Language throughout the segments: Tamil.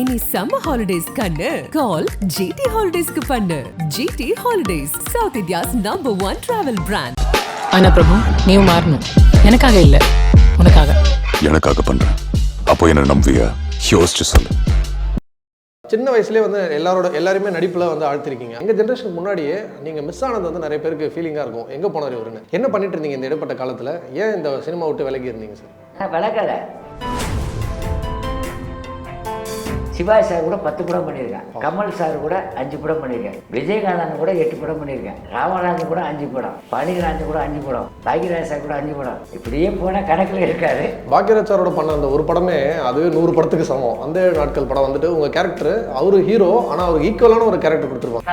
இனி சம்மர் ஹாலிடேஸ் கண்ணு. கால் ஜிடி ஹாலிடேஸ்க்கு பண்ணு. GT holidays south India's number one travel brand ஆனா பிரபு நீயும் மாறணும். எனக்காக இல்ல. உனக்காக. எனக்காக பண்றேன் அப்போ என்ன நம்புவியா? யோசிச்சு சொல்லு. சின்ன வயசுலேயே வந்து எல்லாரோட எல்லாருமே நடிப்பில் வந்து ஆழ்த்திருக்கீங்க. எங்கள் ஜென்ரேஷனுக்கு முன்னாடியே நீங்கள் மிஸ் ஆனது வந்து நிறைய பேருக்கு ஃபீலிங்காக இருக்கும். எங்கே போனார் இவருன்னு? என்ன பண்ணிட்டு இருந்தீங்க இந்த இடைப்பட்ட காலத்தில்? ஏன் இந்த சினிமா விட்டு விலகி இருந்தீங்க சார் நான் சிவாஜி சார் கூட பத்து படம் பண்ணியிருக்கேன். கமல் சார் கூட அஞ்சு படம் பண்ணியிருக்கேன். விஜயகாந்தன் கூட எட்டு படம் பண்ணியிருக்கேன். ராமராஜன் கூட அஞ்சு படம். பாண்டியராஜன் கூட அஞ்சு படம். பாக்யராஜ் சார் கூட அஞ்சு படம். இப்படியே போனால் கணக்கில் இருக்காது. பாக்யராஜ் சாரோட பண்ண அந்த ஒரு படமே அது நூறு படத்துக்கு சமம். அந்த நாட்கள் படம் வந்துட்டு உங்கள் கேரக்டர் அவரு ஹீரோ ஆனால் அவருக்கு ஈக்குவலான ஒரு கேரக்டர் கொடுத்துருப்பாங்க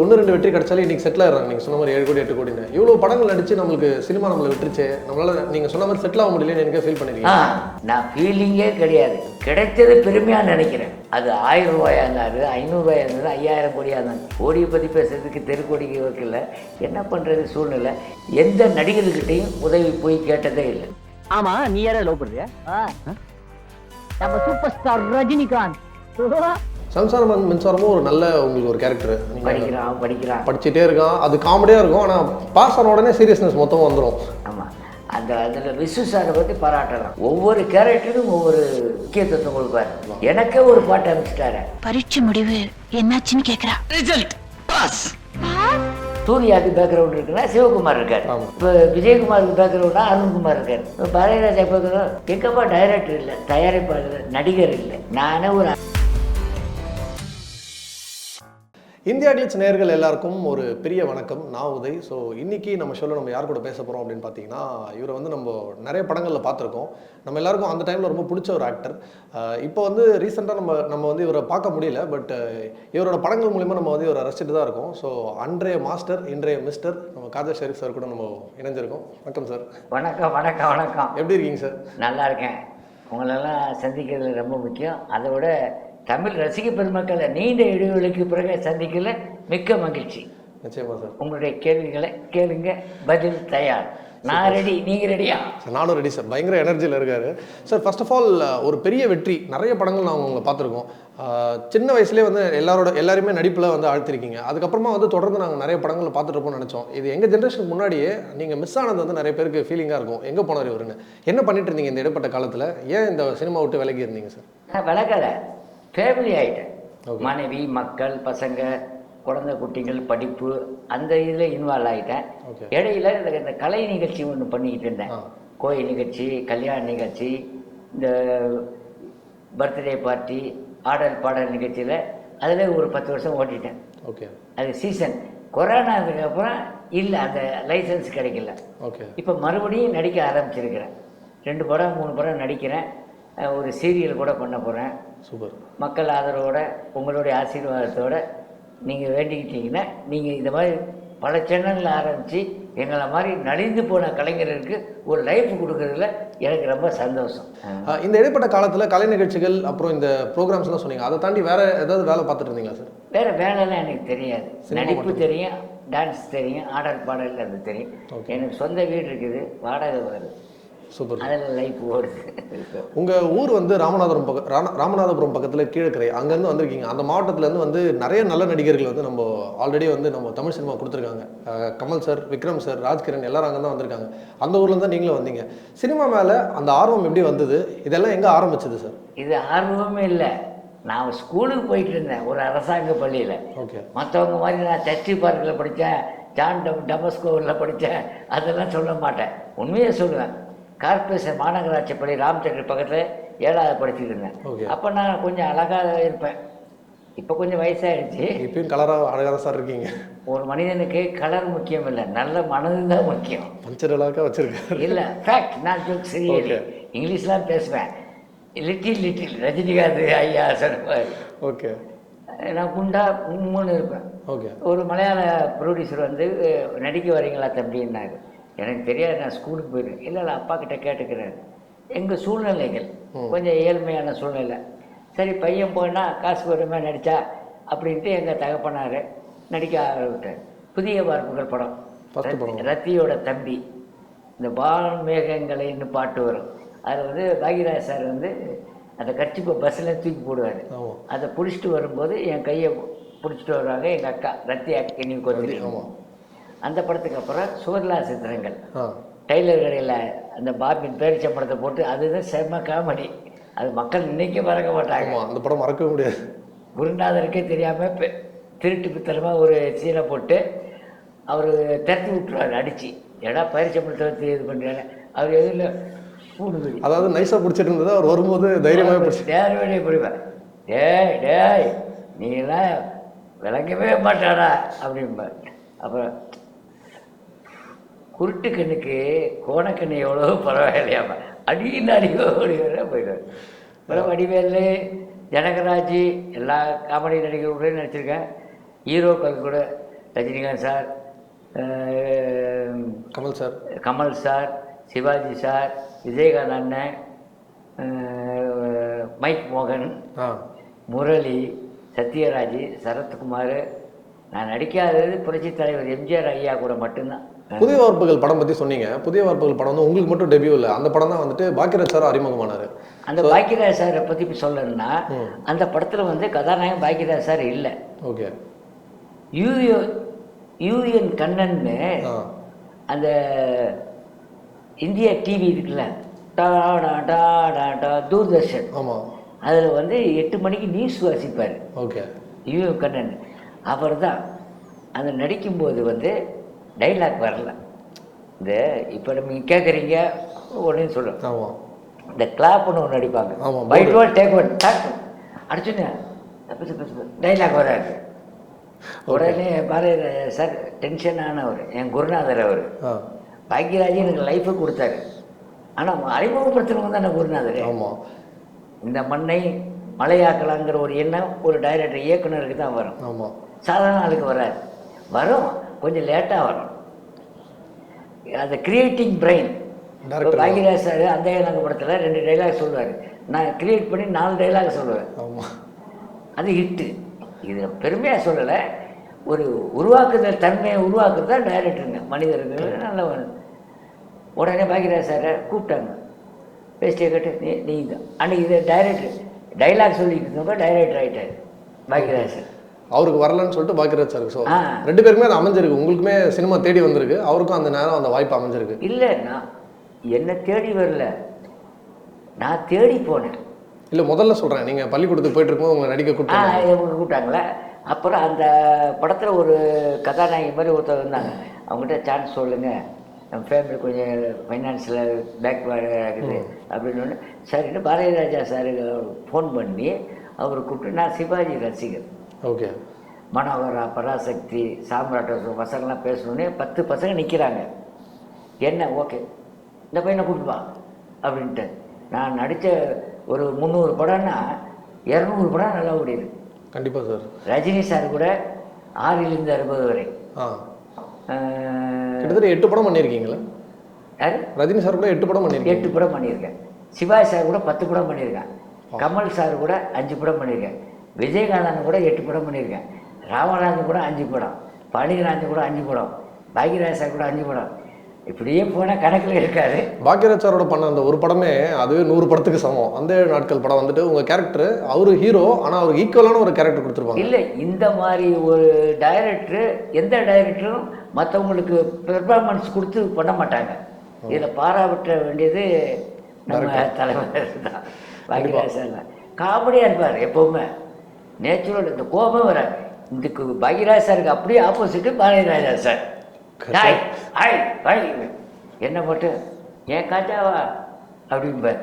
ஒன்று ரெண்டு வெற்றி கிடைச்சாலே இன்னைக்கு செட்டில் ஆயிடுறாங்க. நீங்கள் சொன்ன மாதிரி ஏழு கோடி எட்டு கோடின்னு. இவ்வளோ படங்கள் நடிச்சு நம்மளுக்கு சினிமா நம்மளை விட்டுருச்சு. நம்மளால நீங்கள் சொன்ன மாதிரி செட்டில் ஆக முடியலன்னு எனக்கு ஃபீல் பண்ணிருக்கீங்க. நான் ஃபீலிங்கே கிடையாது. கிடைச்சது பெருமையாக நினைக்கிறேன். அது ஆயிரம் ரூபாயா இருந்தாரு ஐநூறுரூவாயா இருந்தது ஐயாயிரம் கோடியாக இருந்தாங்க கோடியை பற்றி பேசுறதுக்கு தெருக்கோடிக்கு வைக்கல என்ன பண்ணுறது சூழ்நிலை? எந்த நடிகர்கிட்டையும் உதவி போய் கேட்டதே இல்லை. ஆமா நீ யார லவ் பண்றியா? நம்ம சூப்பர் ஸ்டார் ரஜினிகாந்த் சம்சாரம் மன் மின்சாரமும் ஒரு நல்ல உங்களுக்கு ஒரு கேரக்டர் படிக்கிறான் படிக்கிறான் படிச்சுட்டே இருக்கான் அது காமெடியாக இருக்கும். ஆனால் பாஸ் ஆன உடனே சீரியஸ்னஸ் மொத்தமாக வந்துடும் ஆமாம் அந்த அதில் விசு சாரை பற்றி பாராட்டலாம். ஒவ்வொரு கேரக்டருக்கும் ஒவ்வொரு முக்கியத்துவம் கொடுப்பாரு. எனக்கே ஒரு பாட்டு அமைச்சிட்டாரு பரீட்சை முடிவு என்னாச்சுன்னு கேக்குறா. சூர்யாவுக்கு பேக்ரவுண்ட் இருக்குன்னா சிவகுமார் இருக்கார். இப்போ விஜயகுமாருக்கு பேக்ரவுண்டா அருண்குமார் இருக்கார். இப்போ பாரதிராஜா பேக்ரவுண்ட் எங்கப்பா டைரக்டர் இல்லை தயாரிப்பாளர் நடிகர் இல்லை. நானே ஒரு இந்தியா கிளிட்ஸ் நேயர்கள் எல்லாருக்கும் ஒரு பெரிய வணக்கம். நான் உதய். ஸோ இன்னைக்கு நம்ம ஷோவில் நம்ம யார் கூட பேச போகிறோம் அப்படின்னு பார்த்தீங்கன்னா இவரை வந்து நம்ம நிறைய படங்களில் பார்த்துருக்கோம் நம்ம எல்லாருக்கும் அந்த டைமில் ரொம்ப பிடிச்ச ஒரு ஆக்டர் இப்போ வந்து ரீசெண்டாக நம்ம நம்ம வந்து இவரை பார்க்க முடியல பட் இவரோட படங்கள் மூலிமா நம்ம வந்து இவரை ரசிச்சுட்டு தான் இருக்கோம். ஸோ அன்றைய மாஸ்டர் இன்றைய மிஸ்டர் நம்ம காதர் ஷெரீப் சார் கூட நம்ம இணைஞ்சிருக்கோம். வணக்கம் சார் வணக்கம் வணக்கம் வணக்கம். எப்படி இருக்கீங்க சார் நல்லா இருக்கேன். உங்களெல்லாம் சந்திக்கிறது ரொம்ப முக்கியம். அதை விட தமிழ் ரசிக பெருமக்களை நீண்ட இடைவெளிக்கு பிறகு சந்திக்கல. மிக்க மகிழ்ச்சி. நிச்சயமா சார். உங்களுடைய கேள்விகளை கேளுங்க. பதில் தயார். நான் ரெடி நீங்கள் ரெடியா சார் நானும் ரெடி சார். பயங்கர எனர்ஜியில் இருக்காரு. சார் ஃபர்ஸ்ட் ஆஃப் ஆல் ஒரு பெரிய வெற்றி. நிறைய படங்கள் நான் உங்களை பார்த்துருக்கோம். சின்ன வயசுலேயே வந்து எல்லாரோட எல்லாருமே நடிப்பில் வந்து ஆழ்த்திருக்கீங்க. அதுக்கப்புறமா வந்து தொடர்ந்து நாங்கள் நிறைய படங்கள் பார்த்துட்டு இருப்போம்னு நினச்சோம். இது எங்கள் ஜென்ரேஷனுக்கு முன்னாடியே நீங்கள் மிஸ் ஆனது வந்து நிறைய பேருக்கு ஃபீலிங்காக இருக்கும். எங்கே போனார் இவருன்னு? என்ன பண்ணிட்டு இருந்தீங்க இந்த இடைப்பட்ட காலத்தில்? ஏன் இந்த சினிமா விட்டு விலகி இருந்தீங்க சார்? விளக்கலை ஃபேமிலி ஆகிட்டேன். மனைவி மக்கள் பசங்க குழந்தை குட்டிகள் படிப்பு அந்த இதில் இன்வால்வ் ஆகிட்டேன். இடையில இந்த கலை நிகழ்ச்சி ஒன்று பண்ணிக்கிட்டு இருந்தேன். கோயில் நிகழ்ச்சி கல்யாண நிகழ்ச்சி இந்த பர்த்டே பார்ட்டி ஆடல் பாடல் நிகழ்ச்சியில் அதில் ஒரு பத்து வருஷம் ஓட்டிட்டேன். ஓகே அது சீசன் கொரோனாவுக்கு அப்புறம் இல்லை அந்த லைசன்ஸ் கிடைக்கல. ஓகே இப்போ மறுபடியும் நடிக்க ஆரம்பிச்சிருக்கிறேன். ரெண்டு படம் மூணு படம் நடிக்கிறேன். ஒரு சீரியல் கூட பண்ண போகிறேன் சூப்பர். மக்கள் ஆதரவோட உங்களுடைய ஆசீர்வாதத்தோட நீங்கள் வேண்டிக்கிட்டீங்கன்னா நீங்கள் இந்த மாதிரி பல சேனலில் ஆரம்பித்து எங்களை மாதிரி நலிந்து போன கலைஞருக்கு ஒரு லைஃப் கொடுக்கறதுல எனக்கு ரொம்ப சந்தோஷம். இந்த இடைப்பட்ட காலத்தில் கலை நிகழ்ச்சிகள் அப்புறம் இந்த ப்ரோக்ராம்ஸ்லாம் சொன்னீங்க. அதை தாண்டி வேற ஏதாவது வேலை பார்த்துட்டு இருந்தீங்களா சார்? வேறு வேலைலாம் எனக்கு தெரியாது. நடிப்பு. தெரியும் டான்ஸ் தெரியும் ஆடல் பாடல் அது தெரியும். எனக்கு சொந்த வீடு இருக்குது வாடகை வருது. சூப்பர். அதில் லைஃப் ஓடுது உங்க ஊர் வந்து ராமநாதபுரம் பக்க ராம- ராமநாதபுரம் பக்கத்துல கீழக்கரை அங்கேருந்து வந்திருக்கீங்க. அந்த மாவட்டத்துல இருந்து வந்து நிறைய நல்ல நடிகர்கள் வந்து நம்ம ஆல்ரெடி வந்து நம்ம தமிழ் சினிமா கொடுத்துருக்காங்க. கமல் சார் விக்ரம் சார் ராஜ்கிரண் எல்லாரும் அங்கே தான் வந்திருக்காங்க. அந்த ஊர்ல தான் நீங்களும் வந்தீங்க. சினிமா மேல அந்த ஆர்வம் எப்படி வந்தது? இதெல்லாம் எங்க ஆரம்பிச்சது சார் இது ஆர்வமே இல்லை. நான் ஸ்கூலுக்கு போயிட்டு இருந்தேன். ஒரு அரசாங்க பள்ளியில். ஓகே மற்றவங்க மாதிரி நான் சர்ச்சி பார்க்கில் படித்தேன் ஜான் டம் டமஸ்கோவில் படித்தேன் அதெல்லாம் சொல்ல மாட்டேன். உண்மையை சொல்லுவேன் கார்பரேஷன் மாநகராட்சி பள்ளி ராமச்சந்திர பக்கத்தில் ஏழாவது படிச்சுட்டு இருந்தேன். அப்போ நான் கொஞ்சம் அழகாக இருப்பேன். இப்போ கொஞ்சம் வயசாகிடுச்சு இப்பயும் கலரா அழகாக சார் இருக்கீங்க. ஒரு மனிதனுக்கு கலர் முக்கியம் இல்லை நல்ல மனது தான் முக்கியம். பஞ்சர் வச்சிருக்காரு. இல்லை ஃபேக்ட் நான் ஜோக் சரியலி. இங்கிலீஷ்லாம் பேசுவேன். லிட்டில் லிட்டில் ரஜினிகாந்த் ஐயா சொல்லுவார் ஓகே நான் குண்டா உம்முன்னு இருப்பேன். ஓகே ஒரு மலையாள ப்ரொடியூசர் வந்து நடிக்க வரீங்களா தம்பின்னாரு எனக்கு தெரியாது நான் ஸ்கூலுக்கு போயிருக்கேன். இல்லை இல்லை அப்பா கிட்ட கேட்டுக்கிறேன் எங்கள் சூழ்நிலைகள் கொஞ்சம் ஏழ்மையான சூழ்நிலை. சரி பையன் போனால் காசு வருமே நடித்தா அப்படின்ட்டு எங்கள் தகப்பனார் நடிக்க ஆரம்பிட்டார் புதிய வார்ப்புகள் படம். ரத்தியோட தம்பி. இந்த மேகங்களைன்னு பாட்டு வரும். அதில் வந்து பாக்யராஜ் சார் வந்து அந்த கட்சிப்பை பஸ்ஸில் தூக்கி போடுவார். அதை பிடிச்சிட்டு வரும்போது என் கையை பிடிச்சிட்டு வருவாங்க எங்கள் அக்கா. ரத்தி அக்கினி ஆமா. அந்த படத்துக்கு அப்புறம் சுவர்லா சித்திரங்கள். டெய்லர் கடையில் அந்த பாபின் பேரிச்சம்படத்தை போட்டு அதுதான் செம்ம காமெடி. அது மக்கள் இன்னைக்கு மறக்க மாட்டாங்க. அந்த படம் மறக்கவே முடியாது. குருநாதருக்கே தெரியாமல் திருட்டு பித்தனமாக ஒரு சீனை போட்டு அவர் திரட்டி விட்டுருவார் அடித்து ஏடா பயிற்சியம்பளத்தை வச்சு இது பண்ணுறாரு அவர் எதில் வெடி அதாவது நைஸா பிடிச்சிட்டு இருந்தது? அவர் வரும்போது தைரியமாவே பிடிச்சி நேர் வேலையை பிடிப்பேன் டேய் டேய் நீங்களாம் விளங்கவே மாட்டாடா அப்படிம்பார் அப்புறம் குருட்டு கண்ணுக்கு கோணக்கண்ணு எவ்வளோ பரவாயில்லையாம அடியில் அடியோ அடிக்கிற போயிடுவார். அப்புறம் வடிவேலு ஜனகராஜ் எல்லா காமெடி நடிகர்களுடன் நடிச்சிருக்கேன். ஹீரோக்கள் கூட Rajinikanth sir Kamal sir. Kamal sir Sivaji sir Vijayakanth அண்ணன் மைக் மோகன் முரளி சத்யராஜ் சரத்குமார். நான் நடிக்காதது புரட்சி தலைவர் எம்ஜிஆர் ஐயா கூட மட்டும்தான். புதிய வார்ப்புகள் படம் பத்தி சொன்னீங்க. புதிய வார்ப்புகள் படம் வந்து உங்களுக்கு மட்டும் டெபியூ இல்லை. அந்த படம் தான் வந்துட்டு பாக்கியராஜ் சார் அறிமுகமானாரு. அந்த பாக்கியராஜ் சாரை பற்றி சொல்லணும்னா அந்த படத்தில் வந்து கதாநாயகன் பாக்கியராஜ் சார் இல்லை. ஓகே. யூ யூஎன் கண்ணன்னு அந்த இந்தியா டிவி இருக்குல்ல தூர்தர்ஷன். ஆமா. அதில் வந்து எட்டு மணிக்கு நியூஸ் வாசிப்பார். ஓகே. யூ கண்ணன் அவர் தான் அந்த நடிக்கும்போது வந்து டைலாக் வரல. இந்த இப்போ நம்ம கேட்குறீங்க உடனே சொல்லும் ஆமா. இந்த கிளாப்னு ஒன்று அடிப்பாங்க. ஆமா, பைட் ஒன் டேக் ஒன் டக் அடிச்சுன்னு டைலாக் வராது. உடனே பாரதி சார் டென்ஷன் ஆனவர் என் குருநாதர் அவர். பாக்யராஜ் எனக்கு லைஃபை கொடுத்தாரு. ஆனால் அறிமுகப்படுத்தினவங்க தானே குருநாதர். ஆமா. இந்த மண்ணை மலையாக்கலாங்கிற ஒரு எண்ணம் ஒரு டைரக்டர் இயக்குனருக்கு தான் வரும். ஆமா. சாதாரண ஆளுக்கு வராது. வரும். கொஞ்சம் லேட்டாக வரும் அந்த கிரியேட்டிங் பிரெயின் பாக்யராஜ் சார் அந்த எனக்கு படத்தில் ரெண்டு டைலாக் சொல்லுவார். நான் கிரியேட் பண்ணி நாலு டைலாக் சொல்லுவேன். அது ஹிட்டு இது பெருமையாக சொல்லலை. ஒரு உருவாக்குதல் தன்மையை உருவாக்குறது டைரக்டருங்க மனிதர்கள் நல்லவன் உடனே பாக்யராஜ் சாரை கூப்பிட்டாங்க. பேசிட்டே கேட்டு நீ நீ தான் அன்னைக்கு இது டைரக்டர் டைலாக் சொல்லிட்டு இருந்தவங்க டைரக்டர் ஆகிட்டார் பாக்யராஜ் சார் அவருக்கு வரலன்னு சொல்லிட்டு பாக்கியராஜ் சாருக்கு. ஸோ. ரெண்டு பேருக்குமே அது அமைஞ்சிருக்கு. உங்களுக்குமே சினிமா தேடி வந்திருக்கு. அவருக்கும் அந்த நேரம் அந்த வாய்ப்பு அமைஞ்சிருக்கு. இல்லை நான் என்னை தேடி வரல. நான் தேடி போனேன். இல்ல முதல்ல சொல்றேன். நீங்க பள்ளிக்கூடத்துக்கு போயிட்டு இருக்கும்போது உங்களை நடிக்க ஆ கூப்பிட்டு இவங்க கூப்பிட்டாங்களே? அப்புறம் அந்த படத்தில் ஒரு கதாநாயகி மாதிரி ஒருத்தர் இருந்தாங்க. அவங்ககிட்ட சான்ஸ் சொல்லுங்கள் நம்ம ஃபேமிலி கொஞ்சம் ஃபைனான்ஸில் பேக்வேர்டு ஆகுது அப்படின்னு ஒன்று சரின்னு பாரதி ராஜா சார் ஃபோன் பண்ணி அவர் கூப்பிட்டு நான் சிவாஜி ரசிகர். ஓகே மனோகரா பராசக்தி சாம்ராட்ட பசங்கள்லாம் பேசணுன்னே பத்து பசங்க நிற்கிறாங்க என்ன? ஓகே இந்த பையனை கூப்பிட்டு வா அப்படின்ட்டு. நான் நடித்த ஒரு முந்நூறு படம்னா இரநூறு படம் நல்லா ஓடிது கண்டிப்பா சார் ரஜினி சார் கூட ஆறிலிருந்து அறுபது வரை. கிட்டத்தட்ட எட்டு படம் பண்ணியிருக்கீங்களா? யாரு? ரஜினி சார் கூட எட்டு படம் பண்ணியிருக்கீங்க. எட்டு படம் பண்ணியிருக்கேன். சிவாஜி சார் கூட பத்து படம் பண்ணியிருக்கேன். கமல் சார் கூட அஞ்சு படம் பண்ணியிருக்கேன். விஜயகாந்தன் கூட எட்டு படம் பண்ணியிருக்கேன். ராமராஜன் கூட அஞ்சு படம். பழனிராஜன் கூட அஞ்சு படம். பாக்யராஜ் சார் கூட அஞ்சு படம். இப்படியே போனால் கணக்கில் இருக்காது. பாக்யராஜ் சாரோட பண்ண அந்த ஒரு படமே அதுவே நூறு படத்துக்கு சமம். அந்த ஏழு நாட்கள் படம் வந்துட்டு உங்க கேரக்டர் அவரு ஹீரோ ஆனா அவருக்கு ஈக்குவலான ஒரு கேரக்டர் கொடுத்துருப்பாங்க. இல்லை இந்த மாதிரி ஒரு டைரக்டர் எந்த டைரக்டரும் மற்றவங்களுக்கு பெர்ஃபார்மன்ஸ் கொடுத்து பண்ண மாட்டாங்க. இதில் பாராட்ட வேண்டியது நம்ம தலைவர் தான். பாக்யராஜ் சார் தான் காமெடியாக இருப்பார் எப்போவுமே. நேச்சுரல் இந்த கோபம் வர இதுக்கு பாக்யராஜ் சாருக்கு அப்படியே opposite Bharathiraja sir hi hi hi. என்ன போட்டு? ஏன் காச்சாவா அப்படிம்பார்.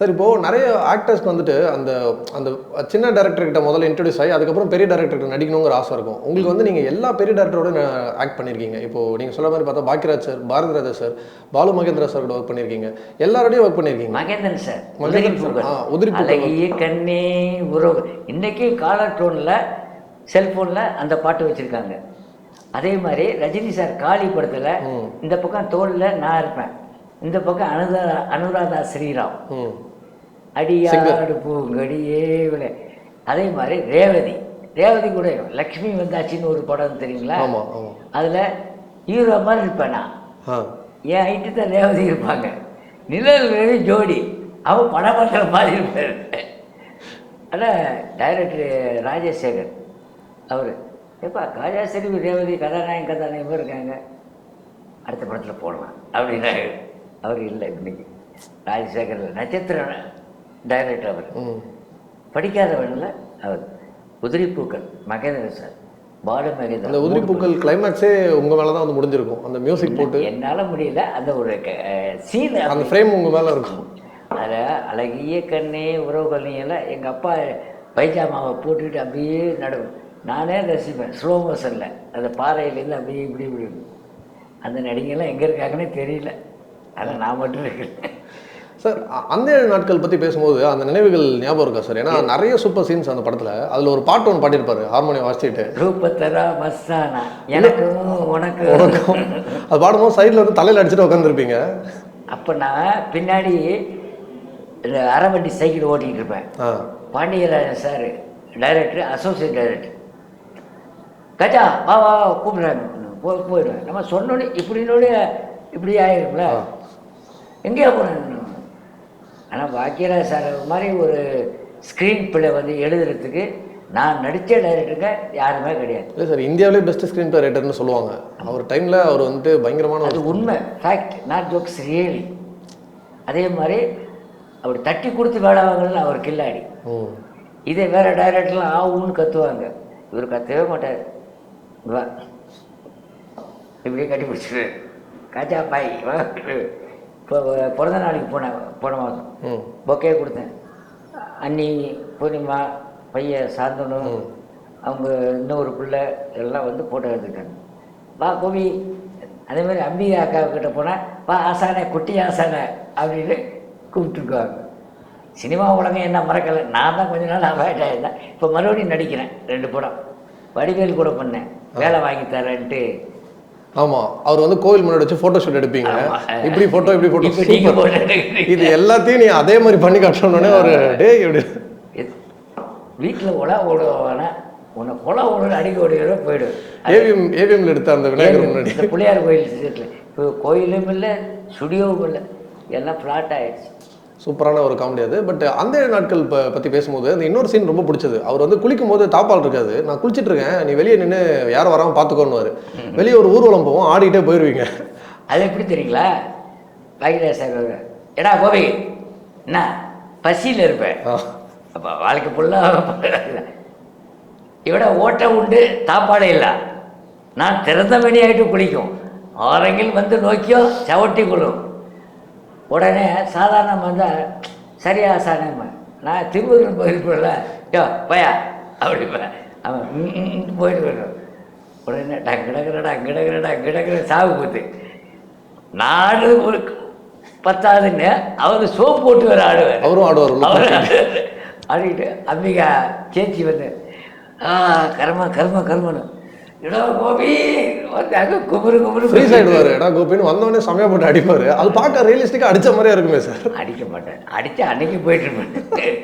சார் இப்போ நிறைய ஆக்டர்ஸ்க்கு வந்துட்டு அந்த அந்த சின்ன டேரக்டர் கிட்ட முதல்ல இன்ட்ரடியூஸ் ஆகி அதுக்கப்புறம் பெரிய டேரக்டர் கிட்ட நடிக்கணுங்கிற ஆசை இருக்கும். உங்களுக்கு வந்து நீங்க எல்லா பெரிய டேரக்டரோட ஆக்ட் பண்ணியிருக்கீங்க இப்போ நீங்க சொல்ற மாதிரி பார்த்தா Bhagyaraj sir Bharathi Raja sir Balu Mahendra sir கூட ஒர்க் பண்ணியிருக்கீங்க எல்லாரோடையும் ஒர்க் பண்ணியிருக்கீங்க மகேந்திரன் சார் மகேந்திரன். ஆ, உதிரி கண்ணே உறவு. இன்னைக்கு காலர் டோனில் செல்ஃபோனில் அந்த பாட்டு வச்சுருக்காங்க. அதே மாதிரி ரஜினி சார் காளி படத்தில் இந்த பக்கம் தோளில் நான் இருப்பேன். இந்த பக்கம் அனுதா அனுராதா ஸ்ரீராம். அடியாடு பூங்கடியே அதே மாதிரி ரேவதி. ரேவதி கூட லக்ஷ்மி வந்தாச்சின்னு ஒரு படம் தெரியுங்களா? அதில் ஹீரோ மாதிரி இருப்பேன்? நான் என் ஹைட்டு தான் ரேவதி இருப்பாங்க. நிழல் ஜோடி. அவன் படம் பண்ணுற மாதிரி இருப்பார். ஆனால் டைரக்டர் ராஜசேகர் அவர். ஏப்பா காஜாசரி ரேவதி கதாநாயகன் கதாநாயகம் இருக்காங்க. அடுத்த படத்தில் போடலாம். அப்படின்னாரு. அவர் இல்லை இன்னைக்கு. ராஜசேகர் இல்ல. நட்சத்திர டைரக்டர் அவர். படிக்காதவன்ல அவர். உதிரிப்பூக்கள் மகேந்திர சார் பாலு அந்த மகேந்திர உதிரி பூக்கள் கிளைமேக்ஸே உங்க மேல தான் வந்து முடிஞ்சிருக்கும். அந்த மியூசிக் போட்டு. என்னால் முடியல. அந்த ஒரு சீன் அந்த ஃப்ரேம் உங்க மேல இருக்கும். அதில் அழகிய கண்ணே உறவு கண்ணியெல்லாம் எங்கள் அப்பா பைஜாமாவை போட்டுக்கிட்டு அப்படியே நடுவேன் நானே ரசிப்பேன். ஸ்லோ மோஷனில் அந்த பாறையிலேருந்து அப்படியே இப்படி இப்படி. அந்த நடிகெல்லாம் எங்கே இருக்காங்கன்னே தெரியல. ஆனால் நான் மட்டும் இருக்கிறேன் சார் அந்த நாட்கள் பத்தி பேசும்போது அந்த நினைவுகள் ஞாபகம் இருக்கா சார்? ஏன்னா நிறைய சூப்பர் சீன்ஸ் அந்த படத்துல அதுல ஒரு பாட்டு ஒன்று பாடியிருப்பாரு ஹார்மோனியம் வாசிச்சுட்டு ரூபத்தரா மஸ்தானா எனக்கும் உனக்கு உனக்கும். அது பாடும்போது சைடுல வந்து தலையில அடிச்சுட்டு உட்காந்துருப்பீங்க அப்போ நான் பின்னாடி அரைவண்டி சைக்கிள் ஓட்டிகிட்டு இருப்பேன். ஆ. Pandiarajan sir director associate director Gaja வா வா கூப்பிடுறாங்க. போயிடுவேன். நம்ம சொன்னோன்னே இப்படினோட இப்படி ஆயிரும்ல. எங்கேயா போனேன் ஆனால் பாக்கியராஜ் சார் மாதிரி ஒரு ஸ்க்ரீன் பிளே வந்து எழுதுறதுக்கு நான் நடித்த டைரக்டருங்க யாருமே கிடையாது. இல்லை சார் இந்தியாவிலே பெஸ்ட் ஸ்க்ரீன் பிளே ரைட்டர்னு சொல்லுவாங்க. அவர் டைம்ல அவர் வந்துட்டு பயங்கரமான அது உண்மை ஃபேக்ட் நாட் ஜோக்ஸ் ரியலி அதே மாதிரி அவர் தட்டி கொடுத்து வேலை வாங்கல அவர் கில்லாடி. இதே வேற டைரக்டர்லாம் ஆ ஊன்னு கத்துவாங்க. இவர் கத்தவே மாட்டார். வா. இப்படியே கட்டி பிடிச்சிரு. காஜா பாய் வா. இப்போ பிறந்த நாளைக்கு போனேன் போன மாதம். பொக்கே கொடுத்தேன். அண்ணி பூர்ணிமா பையன் சாந்தனு அவங்க இன்னொரு பிள்ளை எல்லாம் வந்து ஃபோட்டோ எடுத்துக்கிட்டாங்க. வா கோபி. அதே மாதிரி அம்பிகா அக்கா கிட்ட போனால் வா ஆசானே குட்டி ஆசானே அப்படின்னு கூப்பிட்டுருக்குவாங்க. சினிமா உலகம் என்ன மறக்கலை. நான் தான் கொஞ்ச நாள் அவாய்ட் ஆயிருந்தேன். இப்போ மறுபடியும் நடிக்கிறேன் ரெண்டு படம். வடிவேல் கூட பண்ணேன். வேலை வாங்கி தரேன்ட்டு ஆமா அவர் வந்து கோவில் முன்னாடி வச்சு போட்டோ ஷூட் எடுப்பீங்க. இப்படி போட்டோ இப்படி போட்டோ இப்ப நீங்க photo எடுக்கிறீங்க. இது எல்லாத்தையும் நீ அதே மாதிரி பண்ணி காட்டணும்னே ஒரு டேய் இப்படி. வீட்டில் உலா ஓடுவானா உன்னை கொலை ஓடு அடிக்க ஓடுகிற போயிடும் ஏவிஎம் ஏவிஎம்ல எடுத்த அந்த விநாயகர் முன்னாடி. பிள்ளையார் கோயில் இப்போ கோயிலும் இல்லை ஸ்டுடியோவும் இல்லை. எல்லாம் ஃப்ளாட் ஆயிடுச்சு. சூப்பரான ஒரு காமெடி அது. பட் அந்த நாட்கள் ப- பத்தி பேசும்போது அந்த இன்னொரு சீன் ரொம்ப பிடிச்சது. அவர் வந்து குளிக்கும் போது தாப்பால் இருக்காது. நான் குளிச்சிட்டு இருக்கேன். நீ வெளியே நின்று யாரும் வராமல் பார்த்துக்கோன்னுவாரு. வெளியே ஒரு ஊர்வலம் போவோம். ஆடிட்டே போயிருவீங்க. அது எப்படி தெரியுங்களா? பாக்கியராஜ் சார். எடா கோபி. என்ன? பசியில் இருப்பேன். அப்போ வாழ்க்கை ஃபுல்லாக இவட ஓட்ட உண்டு தாப்பாடே இல்லை. நான் திறந்த மணி ஆகிட்டு குளிக்கும். ஆரங்கில் வந்து நோக்கியோ சவட்டி கொள்ளும். உடனே சாதாரணமாக இருந்தால் சரியா சாணம் நான் திருவள்ளூர் போயிருப்பேன்ல யோ பயா அப்படிப்பேன் அவன் போயிட்டு போயிடும் உடனே டங்கிடக்கிறடா கிடக்கிறடா கிடக்கிற சாவு போத்து நாடு ஒரு பத்தாதுன்னு அவர் சோப்பு போட்டு வர ஆடுவார். அவரும் ஆடுவார் அவர். ஆடிட்டு அம்பிகா சேச்சி வந்து ஆ கர்ம கர்ம கர்மன்னு இடோ கோபி? வந்தாங்க ஃப்ரீஸ் ஆயிடுவாரு. எடா கோபின்னு வந்தவொடனே போட்டு அடிப்பாரு. அது பார்க்க ரியலிஸ்டிக்கா அடிச்ச மாதிரியே இருக்குமே சார் அடிக்க மாட்டேன். அடிச்சு அன்னைக்கு போயிட்டு இருப்பேன்.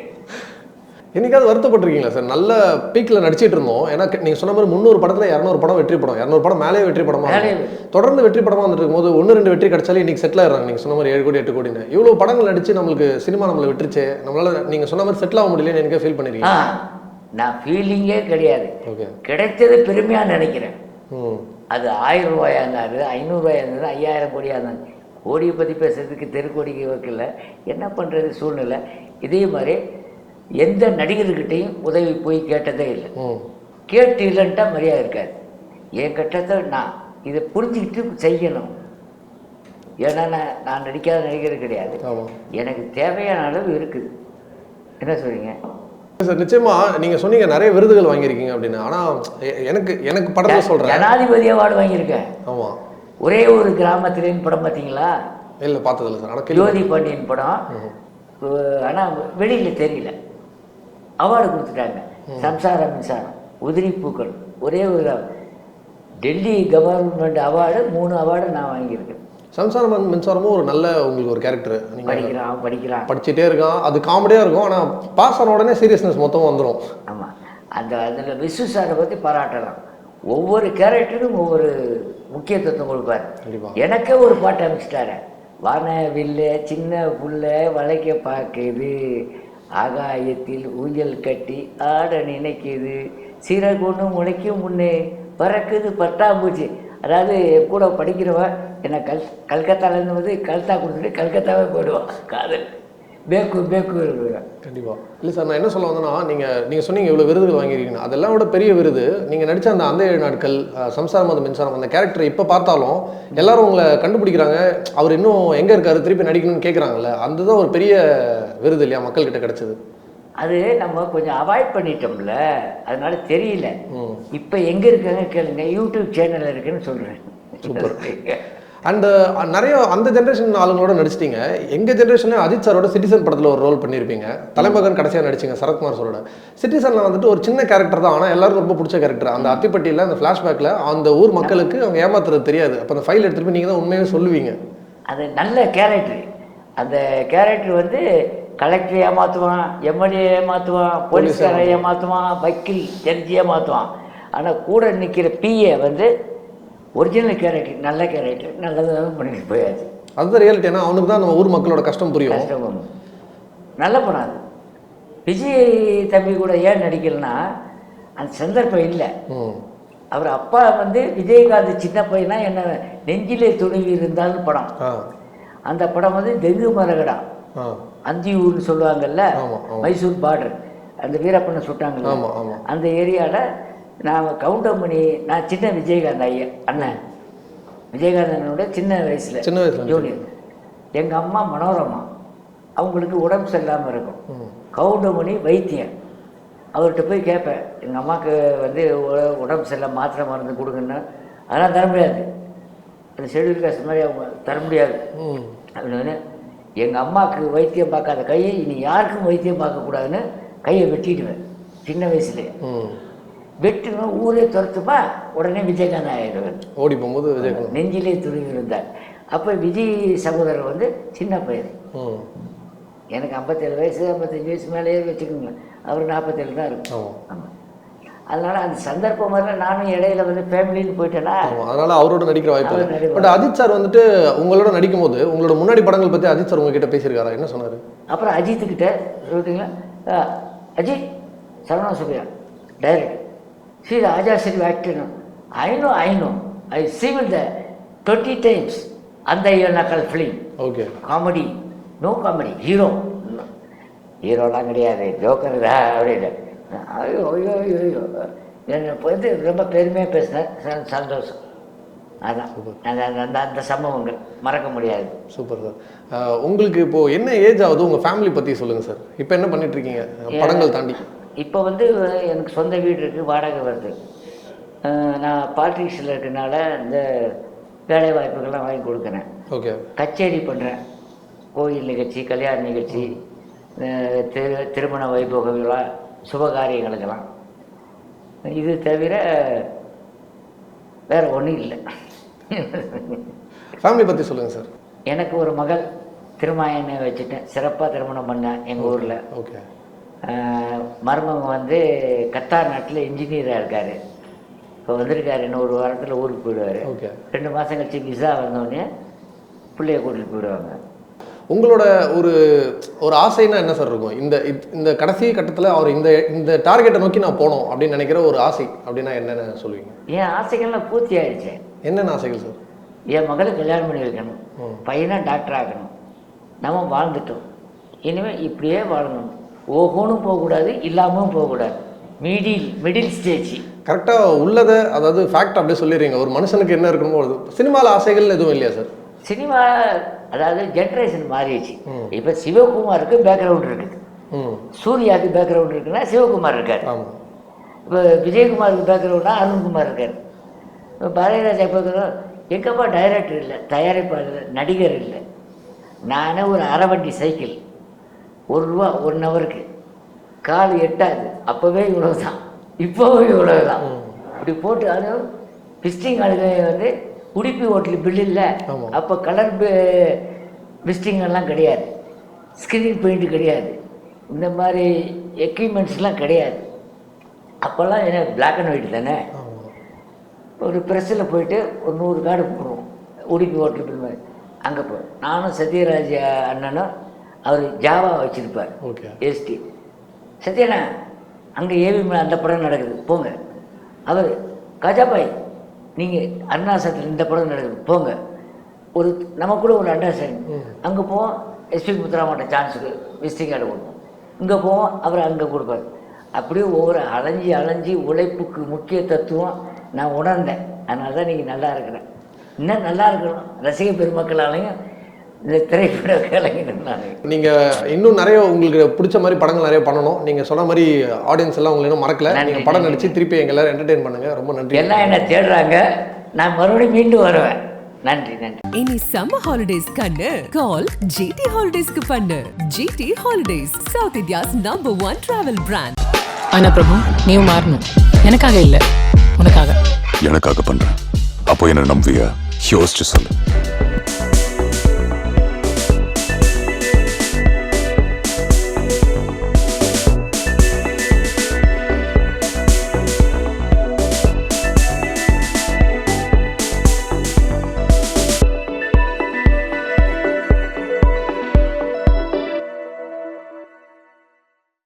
என்னைக்காவது வருத்தப்பட்டிருக்கீங்களா சார் நல்ல பீக்ல நடிச்சிட்டு இருந்தோம். ஏன்னா நீங்க சொன்ன மாதிரி முந்நூறு படத்துல இரநூறு படம் வெற்றி படம் இரநூறு படம் மேலே வெற்றி படமா மேலே இருக்கும். தொடர்ந்து வெற்றி படமா வந்துட்டு இருக்கும்போது ஒன்று ரெண்டு வெற்றி கிடைச்சாலே இன்னைக்கு செட்டில் ஆயிடுறாங்க. நீங்க சொன்ன மாதிரி ஏழு கோடி எட்டு கோடின்னு. இவ்வளவு படங்கள் நடிச்சு நம்மளுக்கு சினிமா நம்மளை விட்டுருச்சே. நம்மளால நீங்க சொன்ன மாதிரி செட்டில் ஆக முடியலன்னு எனக்கு ஃபீல் பண்ணிருக்கீங்க. நான் ஃபீலிங்கே கிடையாது. கிடைச்சது பெருமையாக நினைக்கிறேன். அது ஆயிரம் ரூபாயா இருந்தாரு ஐநூறுரூவாயா இருந்தது ஐயாயிரம் கோடியாக இருந்தாங்க கோடியை பற்றி பேசுறதுக்கு தெருக்கோடிக்கு வைக்கல. என்ன பண்ணுறது சூழ்நிலை? இதே மாதிரி எந்த நடிகர்கிட்டையும் உதவி போய் கேட்டதே இல்லை. கேட்டு இல்லைன்ட்டா மரியாதை இருக்காது. என் கட்டத்தை நான் இதை புரிஞ்சுக்கிட்டு செய்யணும். ஏன்னா நான் நான் நடிக்காத நடிகர் கிடையாது. எனக்கு தேவையான அளவு இருக்குது. என்ன சொல்றீங்க? சார் நிச்சயமா நீங்க சொன்னீங்க நிறைய விருதுகள் வாங்கியிருக்கீங்க அப்படின்னு. ஆனா எனக்கு எனக்கு படத்தை சொல்றேன். ஜனாதிபதி அவார்டு வாங்கியிருக்கேன். ஆமா. ஒரே ஒரு கிராமத்திலேன்னு படம் பார்த்தீங்களா? இல்ல பார்த்ததில்ல சார். ஆனா கேள்வி ஜோதி பாண்டியன் படம். ஆனால் வெளியில் தெரியல. அவார்டு கொடுத்துட்டாங்க. சம்சார மின்சாரம் உதிரி பூக்கள் ஒரே ஒரு டெல்லி கவர்மெண்ட் அவார்டு மூணு அவார்டு நான் வாங்கியிருக்கேன். சம்சாரம் மின்- மின்சாரமும் ஒரு நல்ல உங்களுக்கு ஒரு கேரக்டர் படிக்கிறான் படிக்கிறான். படிச்சுட்டே இருக்கான். அது காமெடியா இருக்கும். ஆனா பாஸ் ஆன உடனே சீரியஸ்னஸ் மொத்தமா வந்துரும். ஆமாம் அந்த அதில் விசு சாரை பற்றி பாராட்டலாம். ஒவ்வொரு கேரக்டருக்கும் ஒவ்வொரு முக்கியத்துவம் கொடுப்பார். எனக்கே ஒரு பாட்டு அமைச்சிட்டாரு வான வில்ல சின்ன புள்ள வளைக்க பார்க்குது. ஆகாயத்தில் ஊஞ்சல் கட்டி ஆட நினைக்குது. சிறகுன்னு முளைக்கும் முன்னே பறக்குது பட்டாம்பூச்சி. அதாவது என் கூட படிக்கிறவன் என்னை கல் கல்கத்தாலேருந்து வந்து கல்கத்தா கொடுத்துட்டு கல்கத்தாவே போயிடுவான் காதல். பேக்கு பேக்கு கண்டிப்பாக இல்லை சார் நான் என்ன சொல்ல வந்தேன்னா நீங்கள் நீங்கள் சொன்னீங்க இவ்வளோ விருதுகள் வாங்கியிருக்கீங்க அதெல்லாம் விட பெரிய விருது. நீங்கள் நடித்த அந்த அந்த ஏழு நாட்கள் சம்சாரம் அந்த மின்சாரம் அந்த கேரக்டர் இப்போ பார்த்தாலும் எல்லாரும் உங்களை கண்டுபிடிக்கிறாங்க. அவர் இன்னும் எங்கே இருக்காரு திருப்பி நடிக்கணும்னு கேட்குறாங்கல்ல அதுதான் ஒரு பெரிய விருது இல்லையா மக்கள்கிட்ட கிடச்சிது? அது நம்ம கொஞ்சம் அவாய்ட் பண்ணிட்டோம்ல அதனால தெரியல. இப்போ எங்க இருக்காங்க கேளுங்க யூடியூப் சேனல் இருக்குன்னு சொல்றேன். Super. அண்ட் நிறைய அந்த ஜென்ரேஷன் ஆளுங்களோட நடிச்சிட்டீங்க. எங்க ஜென்ரேஷன்ல அஜித் சாரோட சிட்டிசன் படத்துல ஒரு ரோல் பண்ணியிருப்பீங்க. தலைமகன் கடைசியா நடிச்சீங்க சரத்குமார் சாரோட. சிட்டிசன்ல வந்துட்டு ஒரு சின்ன கேரக்டர் தான் ஆனா எல்லாருக்கும் ரொம்ப பிடிச்ச கேரக்டர் அந்த அத்திப்பட்டியில அந்த ஃபிளாஷ்பேக்ல அந்த ஊர் மக்களுக்கு அவங்க ஏமாத்துறது தெரியாது. அப்ப அந்த ஃபைல் எடுத்துட்டு போய் நீங்க தான் உண்மையாவே சொல்லுவீங்க. அது நல்ல கேரக்டர் அந்த கேரக்டர் வந்து கலெக்டர் ஏமாத்துவான் எம்எல்ஏ ஏமாத்துவான் போலீஸ்காரை ஏமாத்துவான். வக்கீல் ஜட்ஜி ஏமாத்துவான். ஆனா கூட நிக்கிற பிஏ வந்து ஒரிஜினல் கேரக்டர் நல்ல கேரக்டர் நல்லதாக பண்ணிட்டு போயாச்சு. அதுதான் ரியாலிட்டி ஏன்னா அவனுக்கு தான் நம்ம ஊர் மக்களோட கஷ்டம் புரியும். கஷ்டம் நல்ல படம் அது. விஜய் தம்பி கூட ஏன் நடிக்கலைன்னா அந்த சந்தர்ப்பம் இல்லை. அவர் அப்பா வந்து விஜயகாந்த் சின்ன பையனா என்ன நெஞ்சிலே துணிவு இருந்தாலும் படம். அந்த படம் வந்து தெங்கு மரகடா. அந்தியூர்னு சொல்லுவாங்கல்ல. மைசூர் பார்டர். அந்த வீரப்பனை ஆமா. அந்த ஏரியாவில் நான் கவுண்டமணி நான் சின்ன விஜயகாந்த் ஐயா அண்ணன். விஜயகாந்த் அண்ணனோட சின்ன வயசுல சின்ன வயசுல ஜூனியர் எங்க அம்மா மனோரமா. அவங்களுக்கு உடம்பு சரியில்லாமல் இருக்கும். கவுண்டமணி வைத்தியன். அவர்கிட்ட போய் கேட்பேன் எங்கள் அம்மாவுக்கு வந்து உட- உடம்பு சரியில்லை மாத்திரை மருந்து கொடுங்கன்னு. அதெல்லாம் தர முடியாது. அந்த ஷெடியூல் காசு மாதிரி அவங்க தர முடியாது. அப்படின்னு எங்கள் அம்மாவுக்கு வைத்தியம் பார்க்காத கையை இனி யாருக்கும் வைத்தியம் பார்க்கக்கூடாதுன்னு கையை வெட்டிடுவேன். சின்ன வயசுலேயே ம். வெட்டணும் ஊரே துரத்துப்பா உடனே விஜயகாந்த் ஆகிடுவேன் ஓடி போகும்போது விஜயகாந்த். நெஞ்சிலே துணிவு இருந்தார். அப்போ விஜய் சகோதரர் வந்து சின்ன பையன். ம். எனக்கு ஐம்பத்தேழு வயசு ஐம்பத்தஞ்சு வயசு மேலேயே வச்சுக்கோங்க. அவர் நாற்பத்தேழு தான் இருக்கும். ஆமா. ஆமாம் அதனால அந்த சந்தர்ப்பம் வரல நானும் இடையில வந்து ஃபேமிலின்னு போயிட்டேன்னா அதனால அவரோட நடிக்கிற வாய்ப்பு. பட் அஜித் சார் வந்துட்டு உங்களோட நடிக்கும் போது உங்களோட முன்னாடி படங்கள் பத்தி அஜித் சார் உங்ககிட்ட பேசியிருக்காரா? என்ன சொன்னாரு? அப்புறம் அஜித்துக்கிட்ட சொல்லிட்டீங்களா "ஆ, அஜித் சரவணா சுபியா டைரக்ட் சி ராஜா சரி actor I know I with the twenty times அந்த நக்கல் film okay comedy no comedy hero ஹீரோலாம் கிடையாது. ஜோக்கர் தான் அப்படின்னு ஐயோ ஐயோ ஐயோ ஐயோ. என்னை வந்து ரொம்ப பெருமையாக பேசினேன் சந்தோஷம். அதான். அந்த அந்த- அந்த சம்பவங்கள் மறக்க முடியாது. Super sir. உங்களுக்கு இப்போ என்ன ஏஜ் ஆகுது? உங்க ஃபேமிலி பத்தி சொல்லுங்க சார். இப்போ என்ன பண்ணிட்டு இருக்கீங்க படங்கள் தாண்டி. இப்போ வந்து எனக்கு சொந்த வீடு இருக்குது வாடகை வருது. நான் பாலிடிக்ஸில் இருக்கனால இந்த வேலை வாய்ப்புகள்லாம் வாங்கி கொடுக்குறேன். ஓகே. கச்சேரி பண்ணுறேன் கோயில் நிகழ்ச்சி கல்யாண நிகழ்ச்சி திரு திருமண வைபோக விழா சுபகாரியங்களுக்கெல்லாம். இது தவிர வேற ஒன்றும் இல்லை. ஃபேமிலி பத்தி சொல்லுங்க சார் எனக்கு ஒரு மகள் திருமாயனை வச்சுட்டேன். சிறப்பாக திருமணம் பண்ணேன் எங்கள் ஊரில். ஓகே மருமகன் வந்து கத்தார் நாட்டில் இன்ஜினியராக இருக்கார். இப்போ வந்திருக்காரு இன்னும் ஒரு வாரத்தில் ஊருக்கு போயிடுவார். ஓகே ரெண்டு மாதம் கழிச்சு விசா வந்தோடனே பிள்ளைய கூட்டிகிட்டு போயிடுவாங்க. உங்களோட ஒரு ஒரு ஆசைன்னா என்ன சார் இருக்கும்? இந்த இந்த கடைசி கட்டத்துல அவர் இந்த இந்த டார்கெட்டை நோக்கி நான் போனோம் அப்படின்னு நினைக்கிற ஒரு ஆசை அப்படின்னா என்னென்ன சொல்லுவீங்க? என் ஆசைகள்லாம் பூர்த்தி ஆயிடுச்சு. என்னென்ன ஆசைகள் சார் என் மகளுக்கு கல்யாணம் பண்ணி வைக்கணும். ம். பையனை டாக்டர் ஆக்கணும். நம்ம வாழ்ந்துட்டோம். இனிமேல் இப்படியே வாழணும். ஓஹோனும் போகக்கூடாது இல்லாமலும் போகக்கூடாது. மிடில் மிடில் ஸ்டேஜ் கரெக்டாக உள்ளதை அதாவது ஃபேக்ட் அப்படியே சொல்லிடுறீங்க. ஒரு மனுஷனுக்கு என்ன இருக்கணுமோ சினிமாவில் ஆசைகள் எதுவும் இல்லையா சார் சினிமா அதாவது ஜென்ரேஷன் மாறிடுச்சு. இப்போ சிவகுமாருக்கு பேக்ரவுண்ட் இருக்குது. சூர்யாவுக்கு பேக்ரவுண்ட் இருக்குன்னா சிவகுமார் இருக்கார். இப்போ விஜயகுமாருக்கு பேக்ரவுண்டா அருண்குமார் இருக்கார். இப்போ பாரதிராஜா பேக்ரவுண்ட் எங்கப்பா டைரக்டர் இல்லை தயாரிப்பாளர் நடிகர் இல்லை. நானே ஒரு அரை வண்டி சைக்கிள் ஒரு ரூபா ஒன் ஹவருக்கு கால் எட்டாது. அப்போவே இவ்வளோ தான் இப்போவும் இவ்வளோ தான் இப்படி போட்டு அது விசிட்டிங் ஆளுங்க வந்து உடுப்பி ஹோட்டல் பில் இல்லை. அப்போ கலர் விசிட்டிங் எல்லாம் கிடையாது. ஸ்கிரீன் பெயிண்ட் கிடையாது. இந்த மாதிரி எக்யூப்மெண்ட்ஸ்லாம் கிடையாது. அப்போல்லாம் என்ன பிளாக் அண்ட் ஒயிட் தானே? ஒரு ப்ரெஸ்ஸில் போயிட்டு ஒரு நூறு கார்டு போடுவோம். உடுப்பி ஹோட்டல் மாதிரி அங்கே போ நானும் சத்யராஜ் அண்ணனும் அவர் ஜாவா வச்சுருப்பார். எஸ்டி சத்யண்ணா அங்கே ஏவி அந்த படம் நடக்குது. போங்க. அவர் கஜாபாய் நீங்கள் அருணாசலத்தில் இந்த படம் நடக்குது. போங்க. ஒரு நமக்குள்ள ஒரு அண்டர்ஸ்டாண்டிங் அங்கே போவோம் எஸ்பி முத்துராமட்ட சான்ஸுக்கு விசிட்டிங் கார்டு கொடுப்போம் இங்கே போவோம் அவர் அங்கே கொடுப்பார். அப்படியே ஒவ்வொரு அலைஞ்சி அலைஞ்சி உழைப்புக்கு முக்கிய தத்துவம் நான் உணர்ந்தேன். அதனால தான் நீங்கள் நல்லா இருக்கிறேன். இன்னும் நல்லா இருக்கணும். ரசிக பெருமக்களாலையும் இந்த திரைப்பட கலைஞர்களாலையும் நீங்கள் இன்னும் நிறைய உங்களுக்கு பிடிச்ச மாதிரி படங்கள் நிறைய பண்ணணும். நீங்கள் சொன்ன மாதிரி ஆடியன்ஸ் எல்லாம் உங்களை இன்னும் மறக்கல. நீங்கள் படம். நடிச்சு திருப்பி எங்க எல்லாரும் என்டர்டெயின் பண்ணுங்க. ரொம்ப நன்றி. எல்லாம் என்னை தேடுறாங்க? நான் மறுபடியும் மீண்டும் வருவேன். நன்றி நன்றி. இனி சம்மர் ஹாலிடேஸ் கண்ணு. கால் ஜிடி ஹாலிடேஸ்க்கு பண்ணு. GT holidays south India's number one travel brand ஆனா பிரபு நீயும் மாறணும். எனக்காக இல்ல. உனக்காக. எனக்காக பண்றேன். அப்போ என்ன நம்புவியா? யோசிச்சு சொல்லு.